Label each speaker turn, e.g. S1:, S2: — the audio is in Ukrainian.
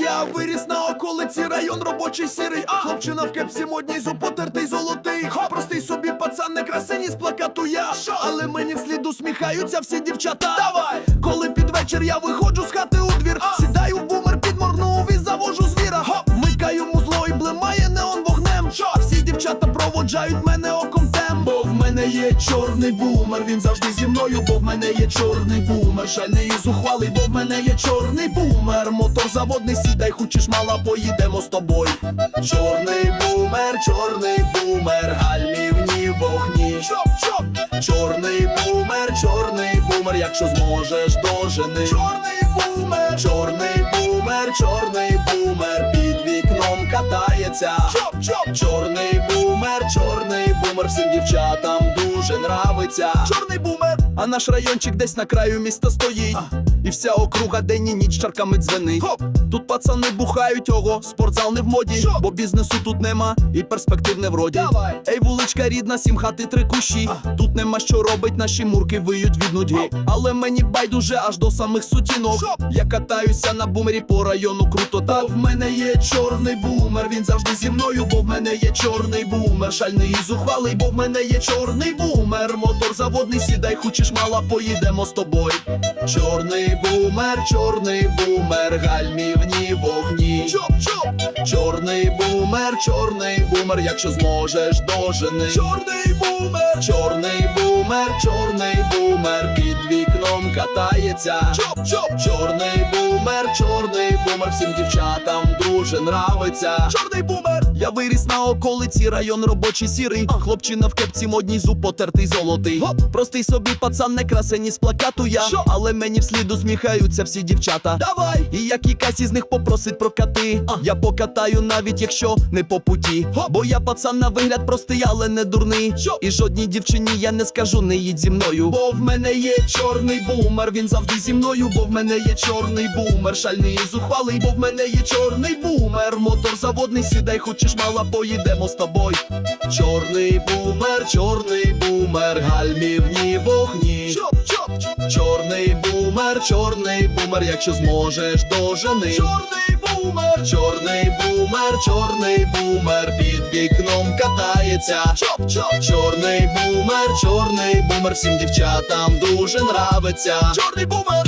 S1: Я виріс на околиці, район робочий сірий. А хлопчина в кепсі модній зуб потертий золотий. Простий собі пацан не красені з плакату я. Але мені вслід усміхаються всі дівчата. Давай! Коли під вечір я виходжу з хати у двір, сідаю в бумер, підморгнув і завожу звіра. Хоп! Микаю музло і блимає неон вогнем. А всі дівчата проводжають мене оком мене є чорний бумер, він завжди зі мною, бо в мене є чорний бумер. Шальний і зухвалий, бо в мене є чорний бумер. Мотор заводний, сідай, хочеш мала, поїдемо з тобою. Чорний бумер, чорний бумер, гальмівні вогні. Чоп, чоп, чорний бумер, чорний бумер, якщо зможеш дожени. Чорний бумер, чорний бумер, чорний бумер, під вікном катається. Всім дівчатам дуже нравиться. Чорний бумер, а наш райончик десь на краю міста стоїть. І вся округа день і ніч чарками дзвенить. Хоп! Тут пацани бухають ого, спортзал не в моді, бо бізнесу тут нема і перспектив не вроді. Давай. Ей, вуличка рідна, сім хати три кущі. Тут нема що робить, наші мурки виють від нудьги. Але мені байдуже аж до самих сутінок. Я катаюся на бумері по району круто. Та в мене є чорний бумер. Він завжди зі мною, бо в мене є чорний бумер. Шальний і зухвалий, бо в мене є чорний бумер. Заводний, сідай, хочеш мала, поїдемо з тобою. Чорний бумер, чорний бумер, гальмівні вогні. Чоп, чоп. Чорний бумер, чорний бумер, якщо зможеш дожени. Чорний бумер, чорний бумер, чорний бумер, під вікном катається. Чоп, чоп, чорний бумер, чорний бумер, всім дівчатам дуже нравиться. Чорний бумер, я виріс на околиці, район робочий сірий. Хлопчина в кепці модній зуб потертий золотий. Простий собі пацан не красені з плакату я. Але мені вслід усміхаються всі дівчата. Давай! І як якась із них попросить прокати. Я покатаю навіть якщо не по путі. Бо я пацан на вигляд простий, але не дурний. Що? І жодній дівчині я не скажу, не їдь зі мною. Бо в мене є чорний бумер, він завжди зі мною, бо в мене є чорний бумер, шальний і зухвалий, бо в мене є чорний бумер. Мотор заводний, сідай, хочеш мала, поїдемо з тобою. Чорний бумер, чорний бумер, гальмівні вогні. Чорний бумер, чорний бумер, якщо зможеш дожени. Чорний бумер, чорний бумер, чорний бумер, під вікном катається. Чоп, чоп, чорний бумер, чорний бумер, всім дівчатам дуже нравиться. Чорний бумер.